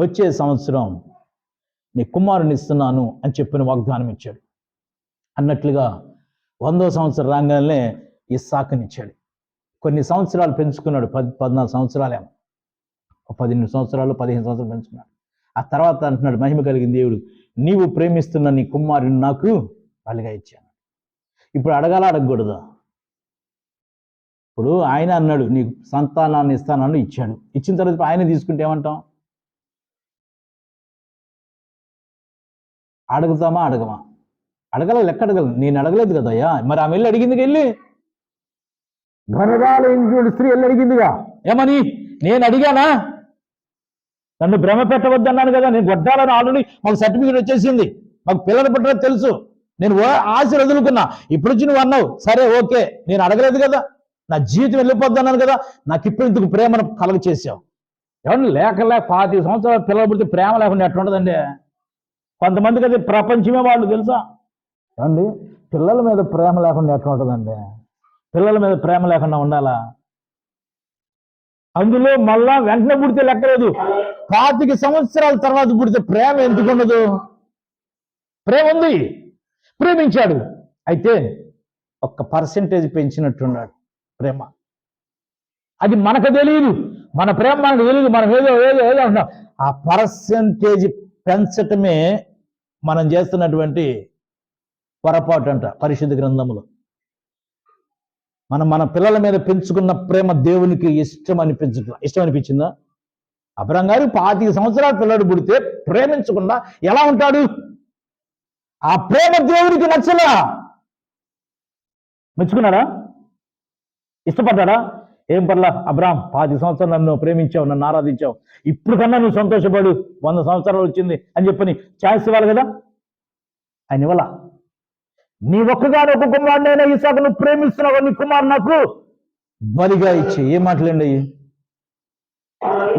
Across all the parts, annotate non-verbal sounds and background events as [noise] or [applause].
వచ్చే సంవత్సరం నీ కుమారుని ఇస్తున్నాను అని చెప్పిన వాగ్దానం ఇచ్చాడు. అన్నట్లుగా వందో సంవత్సరం రాగానే ఇస్సాకునిచ్చాడు కొన్ని సంవత్సరాలు పెంచుకున్నాడు. పది పద్నాలుగు సంవత్సరాలేమో. పదిహేను సంవత్సరాలు పదిహేను సంవత్సరాలు పెంచుకున్నాడు. ఆ తర్వాత అంటున్నాడు మహిమ కలిగిన దేవుడు నీవు ప్రేమిస్తున్న నీ కుమారుని నాకు బలిగా ఇచ్చాను. ఇప్పుడు అడగాల అడగకూడదా. ఇప్పుడు ఆయన అన్నాడు నీ సంతానాన్ని ఇస్తానని ఇచ్చాడు. ఇచ్చిన తర్వాత ఆయన తీసుకుంటే ఏమంటాం? అడుగుతామా అడగమా? అడగల లెక్క అడగల. నేను అడగలేదు కదయ్యా. మరి ఆమె వెళ్ళి అడిగిందిగా వెళ్ళి? ఘనరాలైన స్త్రీ వెళ్ళి అడిగిందిగా. ఏమని నేను అడిగానా? నన్ను భ్రమ పెట్టవద్దన్నాను కదా నేను గొడ్డాలని ఆల్రెడీ మాకు సర్టిఫికేట్ వచ్చేసింది. మాకు పిల్లలు పుట్టడం తెలుసు. నేను ఆశ వదులుకున్నా. ఇప్పుడు వచ్చి నువ్వు అన్నావు సరే ఓకే. నేను అడగలేదు కదా. నా జీవితం వెళ్ళిపోద్ది అన్నాను కదా. నాకు ఇప్పుడు ఇందుకు ప్రేమను కలగ చేసావు ఏమన్నా లేక లేక పాతి సంవత్సరాలు పిల్లలు పుడితే ప్రేమ లేకుండా ఎట్లా ఉంటుందండి? కొంతమందికి అది ప్రపంచమే వాళ్ళు తెలుసా? ఏమండి? పిల్లల మీద ప్రేమ లేకుండా ఎట్లా ఉంటుందండి? పిల్లల మీద ప్రేమ లేకుండా ఉండాలా? అందులో మళ్ళా వెంటనే పుడితే లెక్కలేదు పాతిక సంవత్సరాల తర్వాత పుడితే ప్రేమ ఎందుకు ఉండదు? ప్రేమ ఉంది. ప్రేమించాడు. అయితే ఒక్క పర్సెంటేజ్ పెంచినట్టున్నాడు ప్రేమ. అది మనకు తెలియదు మన ప్రేమ మనకు తెలియదు మనం ఏదో ఏదో ఏదో అంటున్నాం. ఆ పర్సెంటేజ్ పెంచటమే మనం చేస్తున్నటువంటి పొరపాటు అంట పరిశుద్ధ గ్రంథములు. మనం మన పిల్లల మీద పెంచుకున్న ప్రేమ దేవునికి ఇష్టం అనిపించట్లా ఇష్టం అనిపించిందా అబ్రం గారు పాతిక సంవత్సరాల పిల్లడు పుడితే ప్రేమించకుండా ఎలా ఉంటాడు? ఆ ప్రేమ దేవునికి నచ్చలా మెచ్చుకున్నాడా? ఇష్టపడ్డాడా? ఏం పర్లా? అబ్రామ్ పాతి సంవత్సరాలు నన్ను ప్రేమించావు నన్ను ఆరాధించావు. ఇప్పుడు కన్నా నువ్వు సంతోషపడు. వంద సంవత్సరాలు వచ్చింది అని చెప్పని ఛాయిస్ ఇవ్వాలి కదా? ఆయన ఇవ్వాల? నీ ఒక్కగాని ఒక కుమారుడైనా ఈసాకు నువ్వు ప్రేమిస్తున్నావు నీ కుమారు నాకు? బలిగా ఇచ్చి ఏం మాట్లాడండి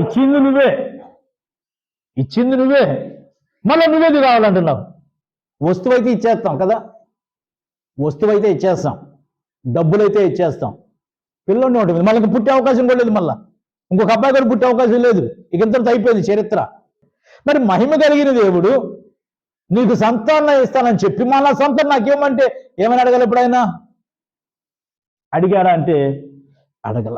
ఇచ్చింది నువ్వే. ఇచ్చింది నువ్వే. మళ్ళీ నువ్వేది కావాలంటున్నావు. వస్తువు అయితే ఇచ్చేస్తాం కదా? వస్తువు అయితే ఇచ్చేస్తాం. డబ్బులైతే ఇచ్చేస్తాం. పిల్లని ఉంటుంది మళ్ళీ పుట్టే అవకాశం కూడా లేదు మళ్ళీ. ఇంకొక అబ్బాయి కూడా పుట్టే అవకాశం లేదు. ఇక ఇంతటితో అయిపోయింది చరిత్ర. మరి మహిమ కలిగిన దేవుడు నీకు సంతానం ఇస్తానని చెప్పి మళ్ళా సంతానం నాకేమంటే ఏమని అడగల ఎప్పుడైనా? అడిగాడా అంటే అడగల.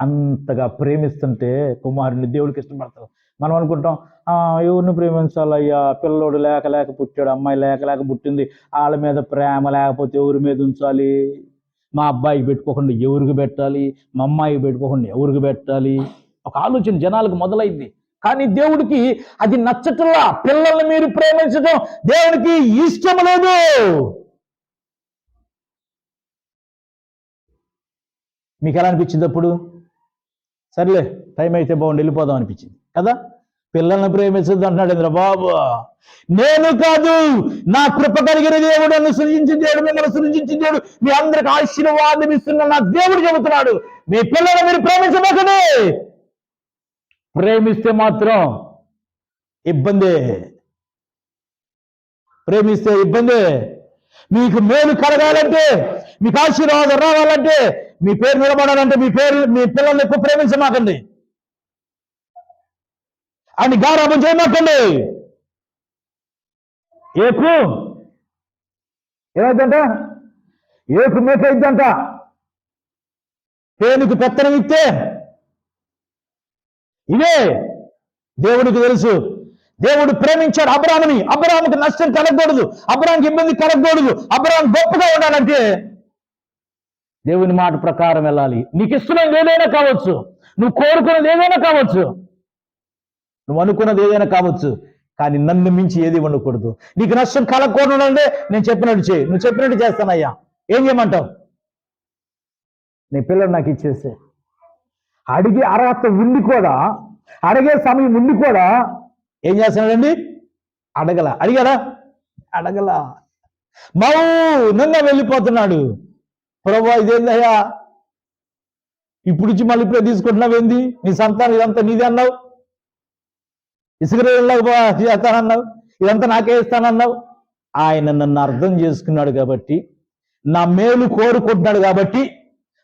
అంతగా ప్రేమిస్తుంటే కుమారుని దేవుడికి ఇష్టపడతాడు మనం అనుకుంటాం "ఆ, ఎవరిని ప్రేమించాలయ్యా? పిల్లోడు లేక లేక పుట్టాడు అమ్మాయి లేక లేక పుట్టింది. వాళ్ళ మీద ప్రేమ లేకపోతే ఎవరి మీద ఉంచాలి? మా అబ్బాయికి పెట్టుకోకుండా ఎవరికి పెట్టాలి? మా అమ్మాయికి పెట్టుకోకుండా ఎవరికి పెట్టాలి? ఒక ఆలోచన జనాలకు మొదలైంది. కానీ దేవుడికి అది నచ్చటల్లా పిల్లల్ని మీరు ప్రేమించడం దేవుడికి ఇష్టం లేదు. మీకు ఎలా అనిపించింది అప్పుడు? సర్లే టైం అయితే బాగుండి వెళ్ళిపోదాం అనిపించింది. కదా? పిల్లల్ని ప్రేమించద్దు అంటున్నాడు ఇంద్ర బాబు. నేను కాదు నా కృప కలిగిన దేవుడు నన్ను సృజించిన దేవుడు మిమ్మల్ని సృజించిన దేవుడు మీ అందరికి ఆశీర్వాదం ఇస్తున్న నా దేవుడు చెబుతున్నాడు. మీ పిల్లలు మీరు ప్రేమించబోకండి. ప్రేమిస్తే మాత్రం ఇబ్బంది. ప్రేమిస్తే ఇబ్బంది. మీకు మేలు కలగాలంటే మీకు ఆశీర్వాదం రావాలంటే మీ పేరు నిలబడాలంటే మీ పేరు మీ పిల్లల్ని ఎక్కువ ప్రేమించమాకండి. అని గారాబం చేయమాకండి. ఏకు? ఏమైందంట? ఏకు మేక ఇద్దంట పేనుకు పెత్తనం ఇస్తే ఇదే దేవుడికి తెలుసు. దేవుడు ప్రేమించాడు అబ్రాహ్మని అబ్రాహ్మకి నష్టం కలగకూడదు. అబ్రాహ్మకి ఇబ్బంది కలగకూడదు. అబ్రాహ్మ గొప్పగా ఉండాలంటే దేవుని మాట ప్రకారం వెళ్ళాలి. నీకు ఇష్టమైనది ఏదైనా కావచ్చు. నువ్వు కోరుకున్నది ఏదైనా కావచ్చు. నువ్వు అనుకున్నది ఏదైనా కావచ్చు కానీ నన్ను మించి ఏది ఉండకూడదు నీకు నష్టం కలగకూడదంటే నేను చెప్పినట్టు చేయి. నువ్వు చెప్పినట్టు చేస్తానయ్యా. ఏం చేయమంటావు? నీ పిల్లలు నాకు ఇచ్చేసే. అడిగే అర్హత ఉండి కూడా అడిగే సమయం ఉండి కూడా. ఏం చేస్తున్నాడండి? అడగల. అడిగారా అడగల. మౌనంగా వెళ్ళిపోతున్నాడు. ప్రభు ఇదేందయ్యా? ఇప్పుడు ఇచ్చి మళ్ళీ ఇప్పుడే తీసుకుంటున్నావేంది? నీ సంతానం ఇదంతా నీదే అన్నావు? ఇసుక చేస్తానన్నావు? ఇదంతా నాకే ఇస్తానన్నావు? ఆయన నన్ను అర్థం చేసుకున్నాడు కాబట్టి నా మేలు కోరుకుంటున్నాడు కాబట్టి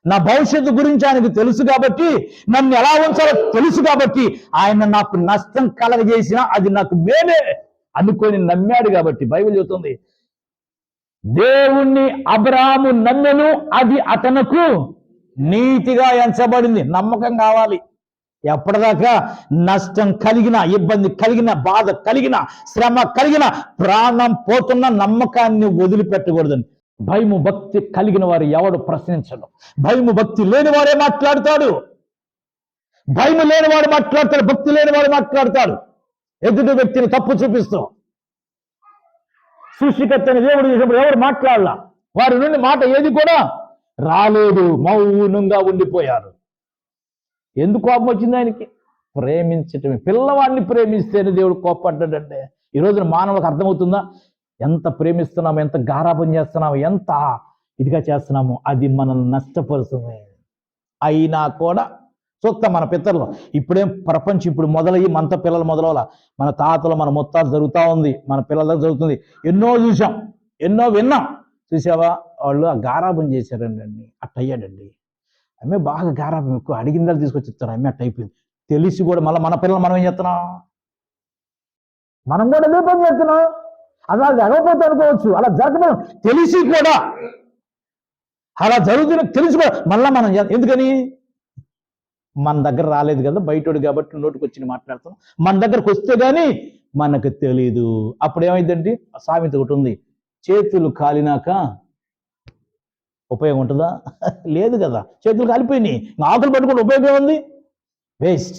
నా భవిష్యత్తు గురించి ఆయనకు తెలుసు కాబట్టి నన్ను ఎలా ఉంచాలో తెలుసు కాబట్టి ఆయన నాకు నష్టం కలగజేసినా అది నాకు మేలే అనుకొని నమ్మాడు కాబట్టి బైబిల్ చెబుతుంది దేవుణ్ణి అబ్రాము నమ్మెను అది అతనకు నీతిగా ఎంచబడింది. నమ్మకం కావాలి. ఎప్పటిదాకా నష్టం కలిగిన ఇబ్బంది కలిగిన బాధ కలిగిన శ్రమ కలిగిన ప్రాణం పోతున్న నమ్మకాన్ని వదిలిపెట్టకూడదని భయము భక్తి కలిగిన వారు ఎవడు ప్రశ్నించడు. భయము భక్తి లేని వారే మాట్లాడతాడు. భయము లేనివాడు మాట్లాడతాడు భక్తి లేనివాడు మాట్లాడతాడు. ఎదుటి వ్యక్తిని తప్పు చూపిస్తూ. సృష్టికర్తని దేవుడు చేసినప్పుడు ఎవరు మాట్లాడాల? వారి నుండి మాట ఏది కూడా రాలేదు. మౌనంగా ఉండిపోయారు. ఎందుకు కోపం వచ్చింది ఆయనకి? ప్రేమించటమే. పిల్లవాడిని ప్రేమిస్తేనే దేవుడు కోపడ్డాడంటే. ఈ రోజున మానవులకు అర్థమవుతుందా? ఎంత ప్రేమిస్తున్నాము ఎంత గారాపం చేస్తున్నాము ఎంత ఇదిగా చేస్తున్నాము అది మనల్ని నష్టపరుస్తుంది. అయినా కూడా చూస్తాం మన పితరులు. ఇప్పుడేం ప్రపంచం ఇప్పుడు మొదలయ్యి మనతో పిల్లలు మొదలవల మన తాతలు మన మొత్తాలు జరుగుతూ ఉంది. మన పిల్లల దగ్గర జరుగుతుంది. ఎన్నో చూసాం ఎన్నో విన్నాం. చూసావా వాళ్ళు ఆ గారాబం చేశారండి అట్టయ్యాడండి. అమ్మే బాగా గారాబం ఎక్కువ అడిగిందని తీసుకొచ్చి ఇస్తారు అమ్మే అట్ట అయిపోయింది. తెలిసి కూడా మళ్ళీ మన పిల్లలు మనం ఏం చేస్తున్నాం? మనం కూడా అదే పని చేస్తున్నాం. అలా జరగకపోతే అనుకోవచ్చు అలా జరగకపోతే తెలిసి కూడా అలా జరుగుతున్న తెలిసి కూడా మళ్ళీ మనం ఎందుకని? మన దగ్గర రాలేదు కదా బయటోడు కాబట్టి నోటికి వచ్చి మాట్లాడుతున్నాం మన దగ్గరకు వస్తే కానీ మనకు తెలీదు. అప్పుడు ఏమైందండి సామెత ఒకటి ఉంది. చేతులు కాలినాక ఉపయోగం ఉంటుందా? [laughs] లేదు కదా. చేతులు కాలిపోయినాయి. ఆకులు పట్టుకుంటే ఉపయోగం ఉంది వేస్ట్